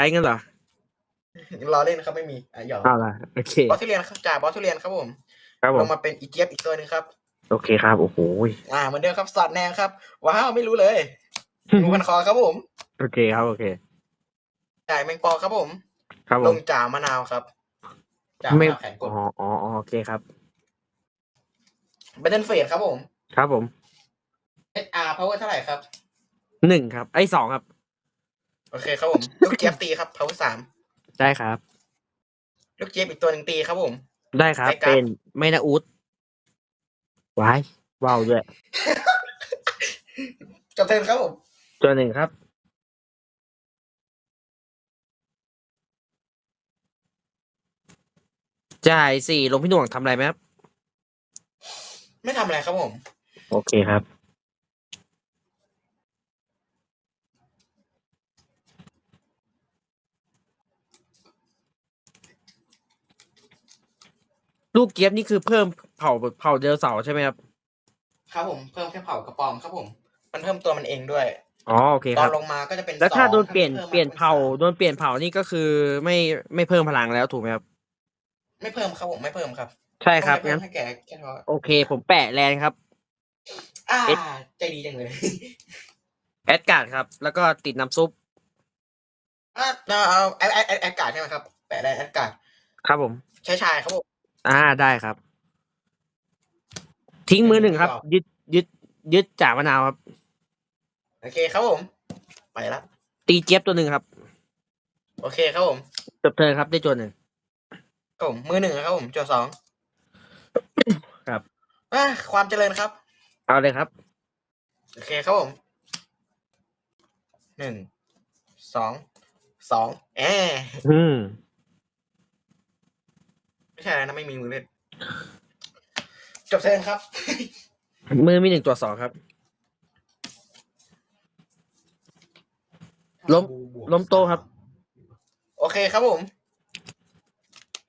ช้เงินเหรอรอเล่นครับไม่มีอะหยอกเอาล่ะโอเค บอสทุเรียนครับจ่ายบอสทุเรียนครับผมครับผลมงมาเป็นอีเจี๊ยบอีกตัวหนึ่งครับ โอเคครับ โอ้โหอ่าเหมือนเดิมครับสอดแนวครับ ว้าวไม่รู้เลยงูพันคอครับผมโอเคครับ โอเค จ่ายแมงปอครับผม ครับผลมงจ่ามะนาวครับจ่ามะไม่นาวแข็งกอ๋ดออ๋ออ๋อโอเคครับ เบนเทนเฟดครับผม ครับผม HR power เท่าไหร่ครับหนึ่งครับ ไอ้สองครับ โอเคครับผม ลูกเจี๊ยบตีครับ power สามได้ครับ ลูกเจี๊ยบอีกตัวหนึ่งตีครับผม ได้ครับได้ครับเป็นไม่นาอุดวายว้าวด้วยจบเทิร์นครับผม ตัวหนึ่งครับ จ่ายสี่ลงพี่หน่วงทำอะไรไหมครับ ไม่ทำอะไรครับผม โอเคครับ ลูกเกียบนี่คือเพิ่มเผาเผาเดลเสาร์ใช่ไหมครับ ครับผมเพิ่มแค่เผากระป๋อมครับผม มันเพิ่มตัวมันเองด้วย อ๋อโอเคตคอรันบ ลงมาก็จะเป็นแล้วถ้าสองโดนเปลี่ยนพิ่มมเปลี่ยนป็เผาสมโดนเปลี่ยนเผานี่ก็คือไม่ไม่เพิ่มพลังแล้วถูกไหมครับ ไม่เพิ่มครับผมไม่เพิ่มครับใช่ครับต้องไม่งั้เพิ่นมให้แกแค่พอโอเค ผมแปะแลนครับ อ่าเอ็ดใจดีจังเลย แอดการ์ดครับ แล้วก็ติดน้ำซุปอ่าเอาเอาแอดแอดแอดแอดการ์ดใช่ไหมครับแปะได้แอดการ์ดครับผม ใช้ชายครับผม อ่าได้ครับ ทิ้งมือหนึ่งครับยึด ยึด ยึดจ่ามะนาวครับ โอเคครับผม ไปละ ตีเจี๊ยบตัวหนึ่งครับโอเคครับผมจบเทิร์นครับได้จวนหนึ่ง ครับผมมือหนึ่งครับผมจดสองครับ อ่าความเจริญครับ เอาเลยครับ โอเคครับผมหนึ่งสองสองแออืม ไม่ใช่อะไรนะไม่มีมือเล่น จบเทิร์นครับ มือมีหนึ่งตัวสองครับ ล้ม ล้มโต๊ะครับ โอเคครับผม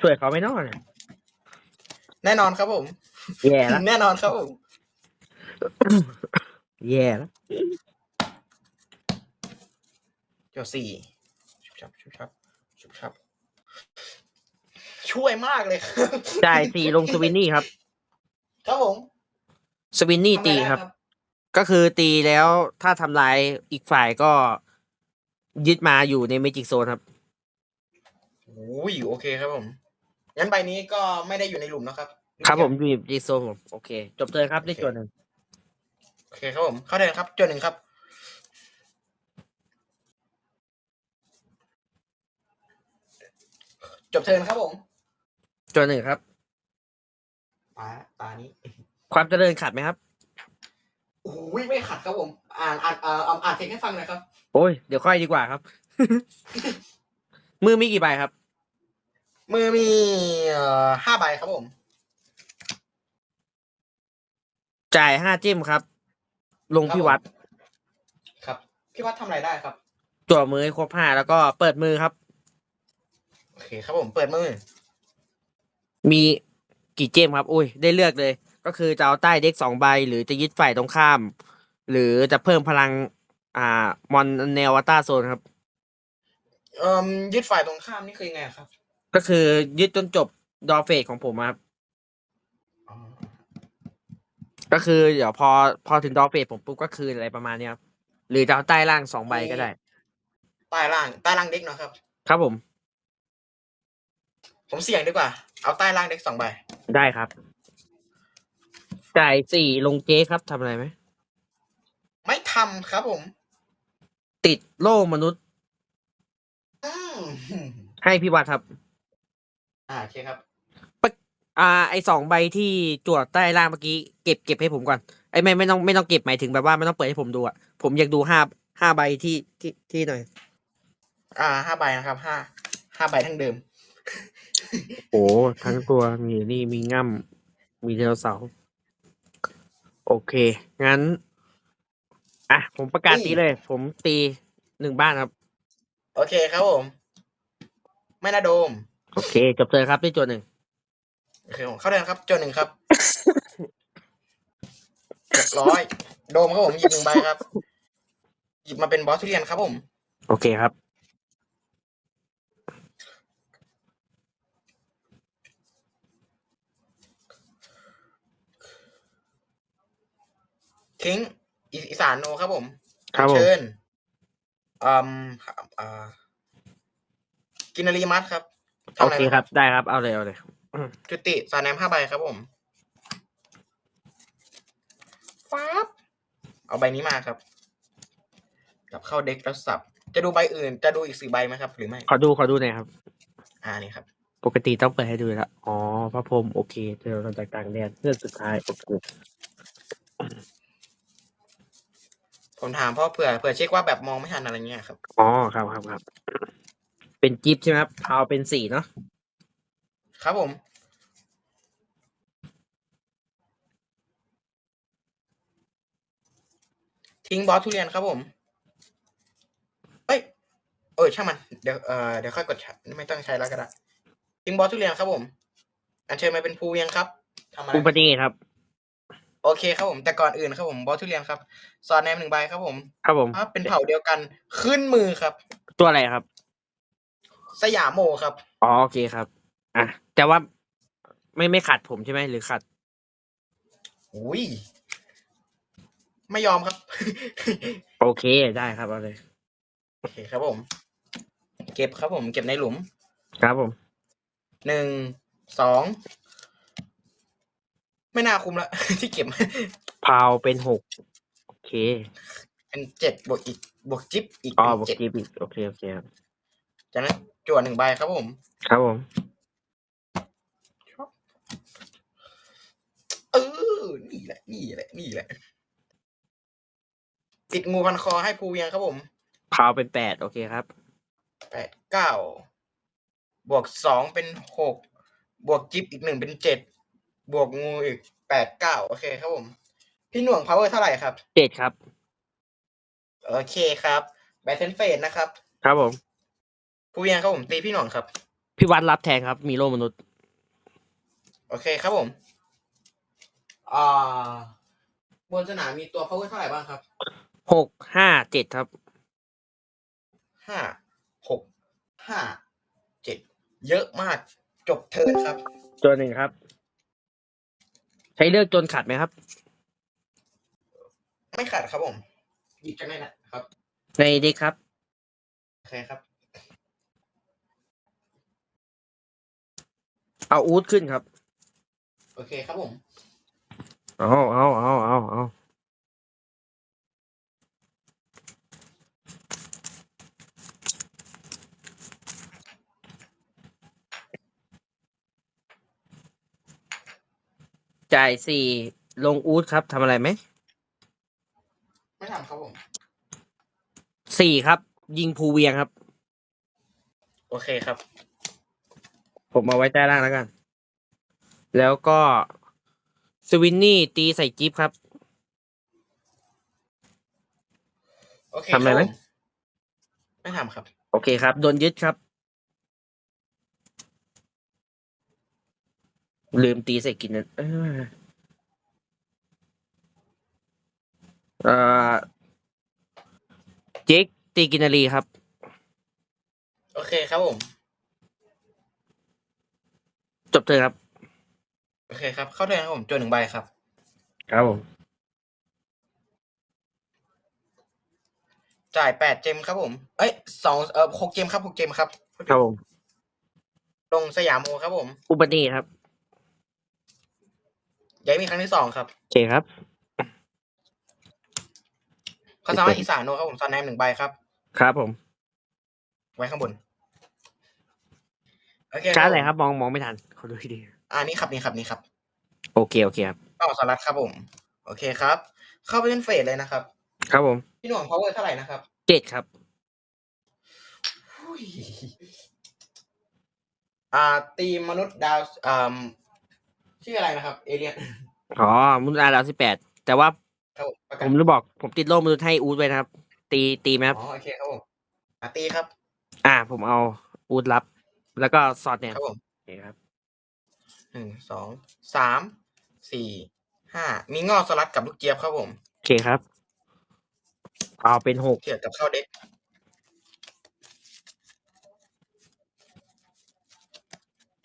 ช่วยเขาไม่น้อยแน่นอนครับผมแย่แล้ว แน่นอนครับผม แย่แล้วจดสี่ชุบชับชุบชับชุบชับ ช่วยมากเลยครับจ่ายสี่ลงสวินนี่ครับ ครับผมสวินนี่ทำไงตีได้ครับ ก็คือตีแล้วถ้าทำลายอีกฝ่ายก็ยึดมาอยู่ในเมจิกโซนครับโอ้ยโอเคครับผม งั้นใบนี้ก็ไม่ได้อยู่ในหลุมนะครับ ครับผมอยู่ในเมจิกโซนผมโอเค จบเทิร์นครับได้จวนหนึ่งโอเคครับผม เข้าเดินครับจดหนึ่งครับ จบเทิร์นครับผม จวนหนึ่งครับ ตาตานี้ความเจริญขาดไหมครับ โอ้ยไม่ขัดครับผม อ่านอ่านอ่านอ่านอ่านเพลงให้ฟังหน่อยครับ โอ้ยเดี๋ยวค่อยดีกว่าครับ มือมีกี่ใบครับ มือมีเอ่อห้าใบครับผม จ่ายห้าจิ้มครับ ลงพี่วัด ครับ พี่วัดทำอะไรได้ครับ จั่วมือให้ครบห้าแล้วก็เปิดมือครับ โอเคครับผม เปิดมือ มีกี่เจมครับ อุ้ย ได้เลือกเลย ก็คือจะเอาใต้เด็กสองใบ หรือจะยึดฝ่ายตรงข้าม หรือจะเพิ่มพลัง อ่ามอนเนวตาโซนครับ เอ่อยึดฝ่ายตรงข้ามนี่คือยังไงครับก็คือยึดจนจบดอเฟสของผมครับ อ๋อก็คือเดี๋ยวพอพอถึงดอเฟสผมปุ๊บก็คืนอะไรประมาณเนี้ยครับ หรือจะเอาใต้ล่างสองใบก็ได้ ใต้ล่างใต้ล่างเด็กเนาะครับ ครับผม ผมเสี่ยงดีกว่า เอาใต้ล่างเด็กสองใบ ได้ครับจ่ายสี่ลงเจ๊ครับทำอะไรไหม ไม่ทำครับผม ติดโล่มนุษย์อืมให้พี่วัดครับ อ่าโอเคครับ อ่า ไอสองใบที่จวดใต้ล่างเมื่อกี้เก็บเก็บให้ผมก่อนไอไม่ไม่ต้องไม่ต้องเก็บหมายถึงแบบว่าไม่ต้องเปิดให้ผมดูอะผมอยากดูห้าห้าใบที่ที่ที่หน่อย อ่าห้าใบนะครับห้าห้าใบทั้งเดิม โอ้ทั้งตัวมีนี่มีง่ำมีเทวเสาร์โอเค งั้น อะ ผมประกาศนี่ตีเลย ผมตีหนึ่งบ้านครับ โอเคครับผม ไม่น่าโดม โอเคจบเลยครับด้วยจวหนึ่งโอเคผมเข้าเดินครับจนหนึ่งครับ เรียบร้อย โดมครับผมหยิบหนึ่งใบครับ หยิบมาเป็นบอสทุเรียนครับผม โอเคครับ คิงอีอีสานโนครับผมครับผมเชิญอืมอ่ากินนารีมัดครับทำโออะไรเคนะครับ ได้ครับ เอาเลยเอาเลยจุติสารแนมห้าใบครับผมฟ้าบเอาใบนี้มาครับ กลับเข้าเด็กแล้วสับ จะดูใบอื่น จะดูอีกสี่ใบไหมครับ หรือไม่ ขอดู ขอดูหน่อยครับ อ่านี่ครับ ปกติต้องเปิดให้ดูแล้ว อ๋อ พระพรหมโอเคเจอเราจากต่างแดนเรื่องสุดท้ายโอเค ผมถามเพราะเผื่อเผื่อเช็คว่าแบบมองไม่ทันอะไรเงี้ยครับ อ๋อครับครับครับ เป็นกิฟต์ใช่ไหมครับพาวเป็นสี่เนาะครับผม ทิ้งบอสทุเรียนครับผม เอ้ย เออช่างมัน เดี๋ยวเออเดี๋ยวค่อยกดใช้ไม่ต้องใช้แล้วก็ได้ทิ้งบอสทุเรียนครับผม อันเชิญมาเป็นภูเวียงครับทำอะไรอุบัติเหตุครับ โอเคครับผมแต่ก่อนอื่นครับผมบอสทุเรียนครับซอนแนมหนึ่งใบครับผมครับผมถ้าเป็นเผ่าเดียวกันขึ้นมือครับ ตัวอะไรครับ สยามโมครับอ๋อโอเคครับ อะ แต่ว่าไม่ไม่ขัดผมใช่ไหมหรือขัด อุ้ยไม่ยอมครับ โอเคได้ครับเอาเลยโอเคครับผม เก็บครับผม เก็บในหลุม ครับผมหนึ่งสอง ไม่น่าคุ้มละ ที่เก็บพาวเป็นหกโอเคเป็นเจ็ดบวกอีกบวกจิ๊บอีกอ๋อเป็นบอกเจ็ดกิฟต์อีกโอเคโอเคครับจากนั้นจั่วหนึ่งใบครับผม ครับผม เออ นี่แหละ นี่แหละ นี่แหละ ติดงูพันคอให้ภูเวียงครับผม พาวเป็นแปดโอเคครับ แปดเก้า บวกสองเป็นหก บวกจิ๊บอีกหนึ่งเป็นเจ็ด บวกงูอีกแปดเก้าโอเคครับผม พี่หน่วง power เท่าไหร่ครับ เจ็ดครับ โอเคครับแบทเทนเฟสนะครับ ครับผมภูเวียงครับผมตีพี่หน่วงครับ พี่วัดรับแทนครับ มีโลมนุษย์ โอเคครับผมอ่าบนสนามมีตัว power เท่าไหร่บ้างครับหกห้าเจ็ดครับห้าหกห้าเจ็ดเยอะมากจบเทิร์นครับ ตัวหนึ่งครับใช้เลือกจนขัดไหมครับ ไม่ขาดครับผมหยิบจากไหนนะครับในเด็กครับ โอเคครับ เอาอูดขึ้นครับ โอเคครับผม เอาเอาเอาเอาเอา จ่ายสี่ลงอูดครับทำอะไรไหมไม่ทำครับผมสี่ครับ ยิงภูเวียงครับ โอเคครับ ผมเอาไว้ใต้ล่างแล้วกัน แล้วก็สวินนี่ตีใส่จิ๊บครับ โอเคทำอะไรไหมคบผไม่ทำครับ โอเคครับ โดนยึดครับ ลืมตีใส่กินนั้นเออเอ่อเจ๊กตีกินนารีครับ โอเคครับผม จบเธอครับ โอเคครับ เข้าเทิร์นครับผมจนหนึ่งใบครับ ครับผมจ่ายแปดเจมครับผม เอ้ยสองเออหกเจมครับหกเจมครับ ครับผม ลงสยามโมครับผม อุบัติเหตุครับ ย้ายมีครั้งที่สองครับโอเคครับคาซามะอีสานโนครับผมซอนแนมหนึ่งใบครับ ครับผม ไว้ข้างบนโอเคช้าอะไรผมครับมองมองไม่ทันเขาดูให้ดีอ่านี่ครับนี่ครับนี่ครับโอเคโอเคครับต่อสลัดครับผม โอเคครับ เข้าไปเล่นเฟสเลยนะครับ ครับผมพี่หน่วง power เท่าไหร่นะครับเจ็ดครับอุ้ยอ่าตีมมนุษย์ดาวอ่า ชื่ออะไรนะครับ เอเลียนอ๋อมุนอาดาวสิบแปดแต่ว่าครับผมประผกาศมจะบอกผมติดโล่มนุษย์ให้อูดไว้นะครับ ตีตีไหมครับ อ๋อโอเคครับผมอ่าตีครับอ่า ผมเอาอูดรับ แล้วก็สอดเนี่ยครับผมโอเคครับหนึ่งสองสามสี่ห้ามีงอกสลัดกับลูกเจี๊ยบครับผมโอเคครับ เอาเป็นหกเทียบกับเข้าเด็ก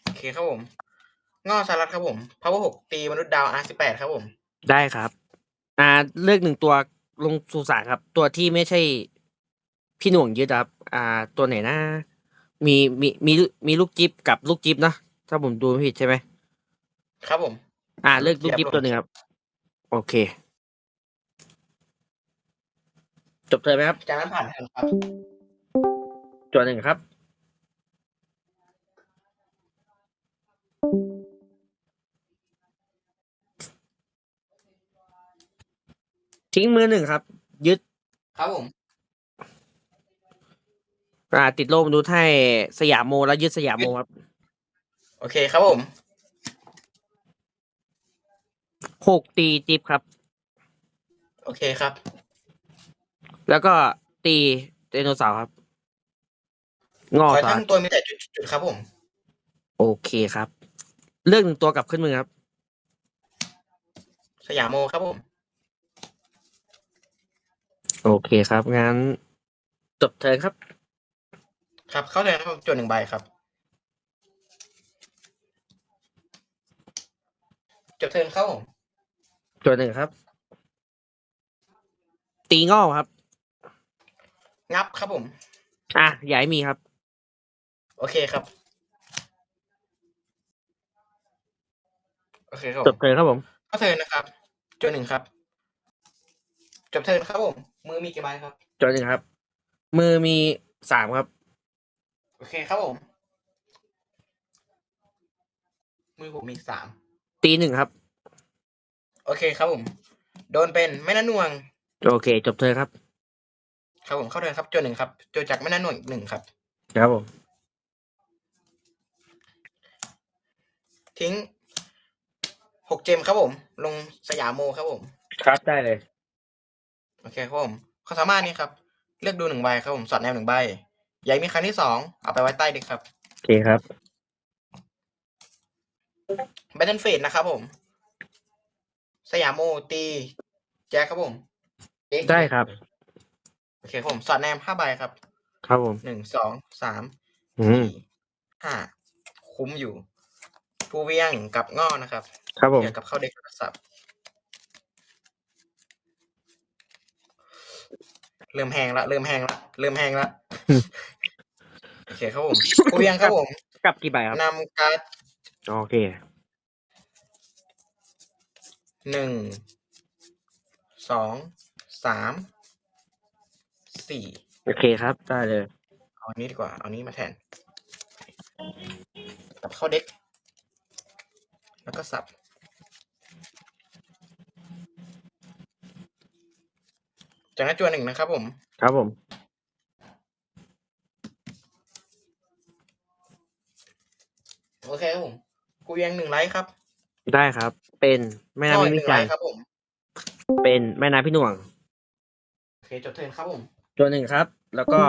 โอเคครับผม งอกสลัดครับผม power หกตีมนุษย์ดาว R สิบแปดครับผม ได้ครับ อ่าเลือกหนึ่งตัวลงสู่สารครับ ตัวที่ไม่ใช่พี่หน่วงยึดครับ อ่า ตัวไหนนะมีมีมีมีลูกจิ๊บกับลูกจิ๊บนะถ้าผมดูไม่ผิดใช่ไหมครับผม อ่า เลือกลูกเจี๊จิ๊ยบบตัวหนึ่งครับ โอเค จบเธอไหมครับจากนั้นผ่านทันครับ ตัวหนึ่งครับ ทิ้งมือหนึ่งครับ ยึดครับผมอ่าติดโล่มนุษย์ให้สยามโมแล้วยึดสยามโมครับโอเคครับผมหกตีจิบครับ โอเคครับ แล้วก็ตีไดโนเสาร์ครับ งอขอสาทั้งตัวมีแต่จุดๆครับผม โอเคครับ เลือกหนึ่งตัวกลับขึ้นมือครับ สยามโมครับผม โอเคครับ งั้น จบเทิร์นครับ ครับ เข้าเลยนะครับจดหนึ่งใบครับ จบเทิร์นครับผมตัวหนึ่งครับ ตีงอกครับ งับครับผม อะอย่าให้มีครับ โอเคครับ โอเคครับจผบมเทิร์นครับผม เข้าเทิร์นนะครับจดหนึ่งครับ จบเทิร์นครับผม มือมีกี่ใบครับตัวหนึ่งครับ มือมีสามครับ โอเคครับผม มือผมมีสาม ตีหนึ่งครับ โอเคครับผม โดนเป็นแม่น้าหน่วง โอเค จบเทิร์นครับ ครับผมเข้าเทิร์นครับจดหนึ่งครับจดจากแม่น้าหน่วงอีกหนึ่งครับ ครับผม ทิ้งหกเจมครับผม ลงสยามโมครับผม ครับได้เลย โอเคครับผมความสามารถนี้ครับ เลือกดูหนึ่งใบครับผมสอดแนวหนึ่งใบใหญ่มีครั้งที่สองเอาไปไว้ใต้เด็กครับโอเคครับแบทเทิลเฟดนะครับผม สยามโมตีแจ็คครับผมเอ็กซ์ได้ครับ โอเคครับผมสอดแนมห้าใบครับ ครับผมหนึ่งสองสามอืมสี่ห้าคุ้มอยู่ ผู้เวียงกับง้อนะครับครับผมเกี่ยวกับเข้าเด็กโทรศัพท์ เริ่มแห้งละเริ่มแห้งละเริ่มแห้งละโอเคครับผมผู้เวียงครับผมกลับกี่ใบครับนำการ์ดโอเคหนึ่งสองสามสี่โอเคครับ ได้เลย เอาอันนี้ดีกว่า เอานี้มาแทนกลับเข้าเด็ก แล้วก็สับ จากนั้นจวนหนึ่งนะครับผม ครับผม โอเคครับผม กูยังหนึ่งไลค์ครับได้ครับ เป็นแม่น้ำก็ไม่หมีนึ่งไลจานค์ครับผม เป็นแม่น้ำพี่หน่วง โอเค จบเทิร์นครับผม ตัวหนึ่งครับ แล้วก็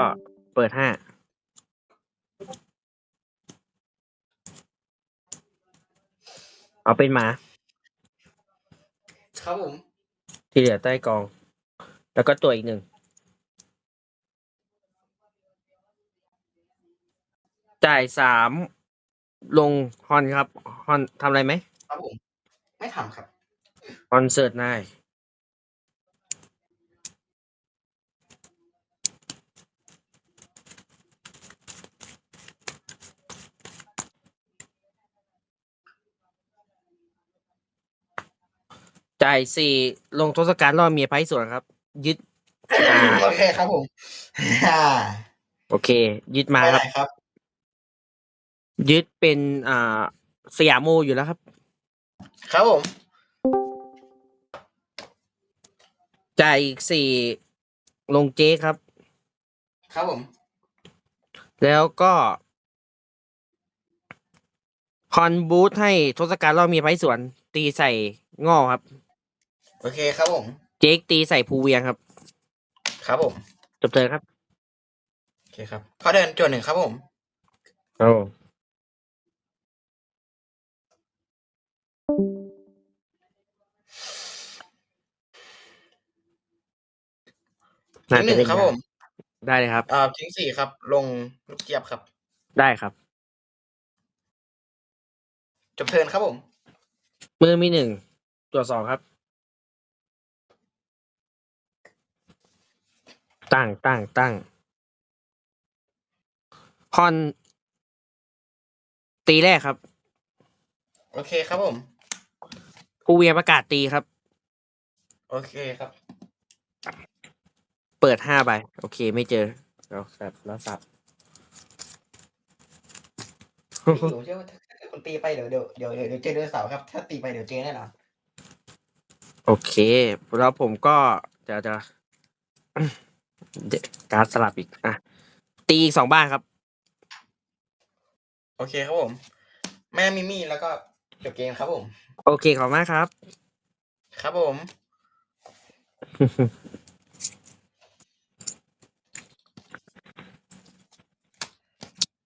เปิดห้าเอาเป็นหมา ครับผม ที่เหลือใต้กอง แล้วก็ตัวอีกหนึ่ง จ่ายสามลงฮอนครับฮอนทำอะไรไหมครับผมไม่ทำครับฮอนเสิร์ตนายจ่ายสี่ลงทศกัณฐ์ล่อเมียไพ่สวนครับ ยึดอ่าโอเคครับผมอ่าโอเค ยึดมาไปคไหรันบครับ ยึดเป็นอ่าสยามโมอยู่แล้วครับ ครับผม จ่ายอีกสี่ลงเจ๊ครับ ครับผม แล้วก็คอนบูทให้ทศกัณฐ์ล่อเมียไพ่สวนตีใส่ง่อครับ โอเคครับผม เจ๊กตีใส่ภูเวียงครับ ครับผมจบเจอครับ โอเคครับเขาเดินจวนหนึ่งครับผมโอ้น่าทิ้งหจะนึ่งได้ครับผมได้เลยครับเอ่อทิ้งสี่ครับ ลงลูกเจี๊ยบครับ ได้ครับ จบเทิร์นครับผม มือมีหนึ่งตัวสองครับ ตั้งตั้งตั้งคอนตีแรกครับ โอเคครับผมผู้เวียนประกาศตีครับ โอเคครับ เปิดห้าใบโอเค ไม่เจอแล้วสับแล้วสับผมเชื่อว่าถ้าคุณตีไปเดี๋ยวเดี๋ยวเดี๋ยวเดี๋ยวเดี๋ยวเจอเดือนเสาร์ครับ ถ้าตีไปเดี๋ยวเจอแน่นอนโอเค แล้วผมก็จะจะเดี๋ยว การ์ดสลับอีก อะ ตีอีกสองบ้านครับ โอเคครับผม แม่มิมี่แล้วก็จบเกมครับผม โอเคขอบคุณมากครับ ครับผม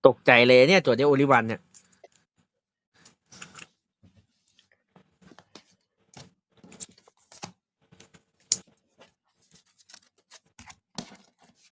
ตกใจเลยเนี่ย ตัวเดียวโอลิวันเนี่ย